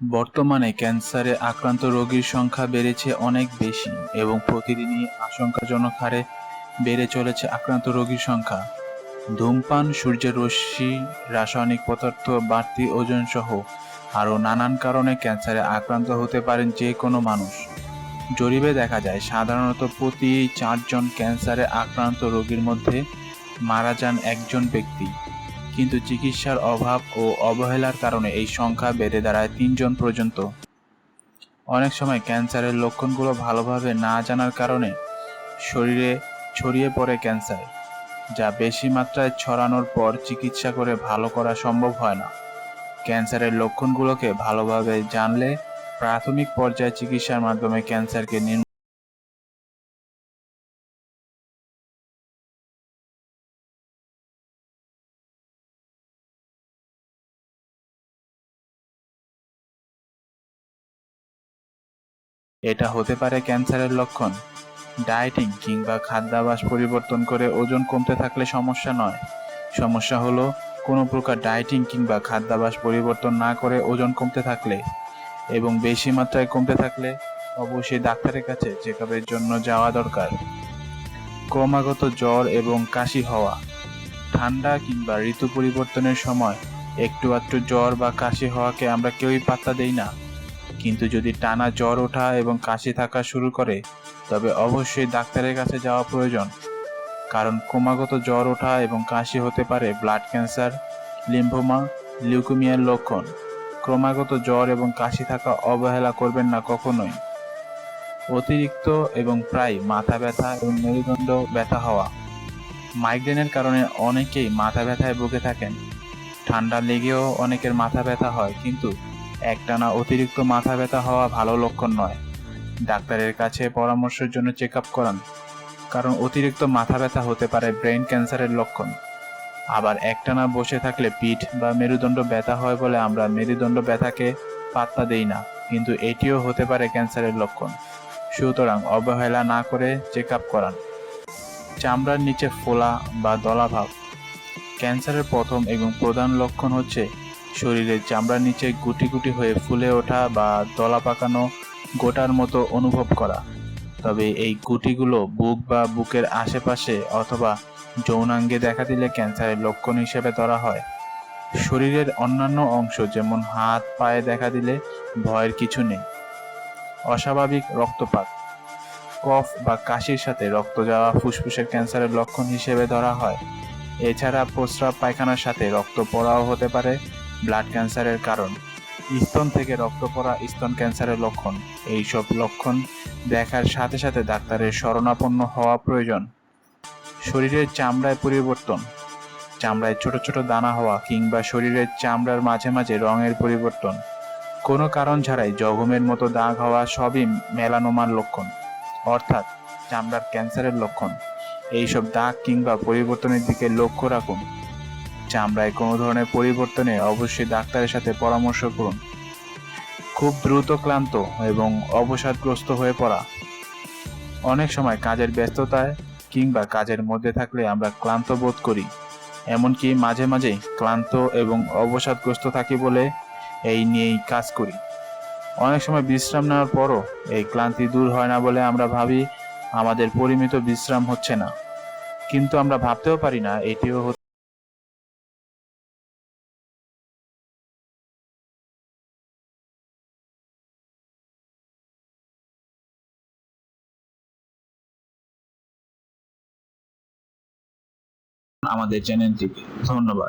বর্তমানে ক্যান্সারে আক্রান্ত রোগীর সংখ্যা বেড়েছে অনেক বেশি এবং প্রতিদিনই আশঙ্কাজনক হারে বেড়ে চলেছে আক্রান্ত রোগীর সংখ্যা। ধূমপান সূর্যের রশ্মি রাসায়নিক পদার্থ বাড়তি ওজন সহ আরও নানান কারণে ক্যান্সারে আক্রান্ত হতে পারেন যে কোনো মানুষ। জরিপে দেখা যায়, সাধারণত প্রতি চারজন ক্যান্সারে আক্রান্ত রোগীর মধ্যে মারা যান একজন ব্যক্তি। কিন্তু চিকিৎসার অভাব ও অবহেলার কারণে এই সংখ্যা বেড়ে দাঁড়ায় তিনজন পর্যন্ত। অনেক সময় ক্যান্সারের লক্ষণগুলো ভালোভাবে না জানার কারণে শরীরে ছড়িয়ে পড়ে ক্যান্সার, যা বেশি মাত্রায় ছড়ানোর পর চিকিৎসা করে ভালো করা সম্ভব হয় না। ক্যান্সারের লক্ষণগুলোকে ভালোভাবে জানলে প্রাথমিক পর্যায়ে চিকিৎসার মাধ্যমে ক্যান্সারকে নির্মূল এটা হতে পারে ক্যান্সারের লক্ষণ ডায়েটিং কিংবা খাদ্যাভ্যাস পরিবর্তন করে ওজন কমতে থাকলে সমস্যা নয়। সমস্যা হলো কোনো প্রকার ডায়েটিং কিংবা খাদ্যাভ্যাস পরিবর্তন না করে ওজন কমতে থাকলে এবং বেশি মাত্রায় কমতে থাকলে অবশ্যই ডাক্তারের কাছে চেক জন্য যাওয়া দরকার। ক্রমাগত জ্বর এবং কাশি হওয়া, ঠান্ডা কিংবা ঋতু পরিবর্তনের সময় একটু আধটু জ্বর বা কাশি হওয়াকে আমরা কেউই পাত্তা দেই না। কিন্তু যদি টানা জ্বর ওঠা এবং কাশি থাকা শুরু করে, তবে অবশ্যই ডাক্তারের কাছে যাওয়া প্রয়োজন। কারণ ক্রমাগত জ্বর ওঠা এবং কাশি হতে পারে ব্লাড ক্যান্সার, লিম্ফোমা, লিউকেমিয়ার লক্ষণ। ক্রমাগত জ্বর এবং কাশি থাকা অবহেলা করবেন না কখনোই। অতিরিক্ত এবং প্রায় মাথা ব্যথা এবং মেরুদণ্ড ব্যথা হওয়া। মাইগ্রেনের কারণে অনেকেই মাথা ব্যথায় ভুগে থাকেন। ঠান্ডা লেগেও অনেকের মাথা ব্যথা হয়, কিন্তু একটানা অতিরিক্ত মাথা ব্যথা হওয়া ভালো লক্ষণ নয়। ডাক্তারের কাছে পরামর্শের জন্য চেক আপ করান, কারণ অতিরিক্ত মাথা ব্যথা হতে পারে ব্রেন ক্যান্সারের লক্ষণ। আবার একটানা বসে থাকলে পিঠ বা মেরুদণ্ড ব্যথা হয় বলে আমরা মেরুদণ্ড ব্যথাকে পাত্তা দেই না, কিন্তু এটিও হতে পারে ক্যান্সারের লক্ষণ। সুতরাং অবহেলা না করে চেক আপ করান। চামড়ার নিচে ফোলা বা দলাভাব। ক্যান্সারের প্রথম এবং প্রধান লক্ষণ হচ্ছে শরীরের চামড়ার নিচে গুটি গুটি হয়ে ফুলে ওঠা বা দলা পাকানো গোটার মতো অনুভব করা। তবে এই গুটিগুলো বুক বা বুকের আশেপাশে অথবা যৌনাঙ্গে দেখা দিলে ক্যান্সারের লক্ষণ হিসেবে ধরা হয়। শরীরের অন্যান্য অংশ যেমন হাত, পায়ে দেখা দিলে ভয়ের কিছু নেই। অস্বাভাবিক রক্তপাত। কফ বা কাশির সাথে রক্ত যাওয়া ফুসফুসের ক্যান্সারের লক্ষণ হিসেবে ধরা হয়। এছাড়া প্রস্রাব পায়খানার সাথে রক্ত পড়াও হতে পারে। ব্লাড ক্যান্সারের কারণ, স্তন থেকে রক্ত পড়া স্তন ক্যান্সারের লক্ষণ। এইসব লক্ষণ দেখার সাথে সাথে ডাক্তারের শরণাপন্ন হওয়া প্রয়োজন। শরীরের চামড়ায় পরিবর্তন। চামড়ায় ছোট ছোট দানা হওয়া কিংবা শরীরের চামড়ার মাঝে মাঝে রঙের পরিবর্তন। কোনো কারণ ছাড়াই জঘমের মতো দাগ হওয়া সবই মেলানোমার লক্ষণ, অর্থাৎ চামড়ার ক্যান্সারের লক্ষণ। এইসব দাগ কিংবা পরিবর্তনের দিকে লক্ষ্য রাখুন। চামড়ায় কোনো ধরনের পরিবর্তনে অবশ্যই ডাক্তারের সাথে পরামর্শ করুন। খুব দ্রুত ক্লান্ত এবং অবসাদগ্রস্ত হয়ে পড়া। অনেক সময় কাজের ব্যস্ততায় কিংবা কাজের মধ্যে থাকলে আমরা ক্লান্ত বোধ করি। এমনকি মাঝে মাঝে ক্লান্ত এবং অবসাদগ্রস্ত থাকি বলে এই নিয়েই কাজ করি। অনেক সময় বিশ্রাম নেওয়ার পরও এই ক্লান্তি দূর হয় না বলে আমরা ভাবি, আমাদের পরিমিত বিশ্রাম হচ্ছে না। কিন্তু আমরা ভাবতেও পারি না, এটিও আমাদের চ্যানেলটিকে। ধন্যবাদ।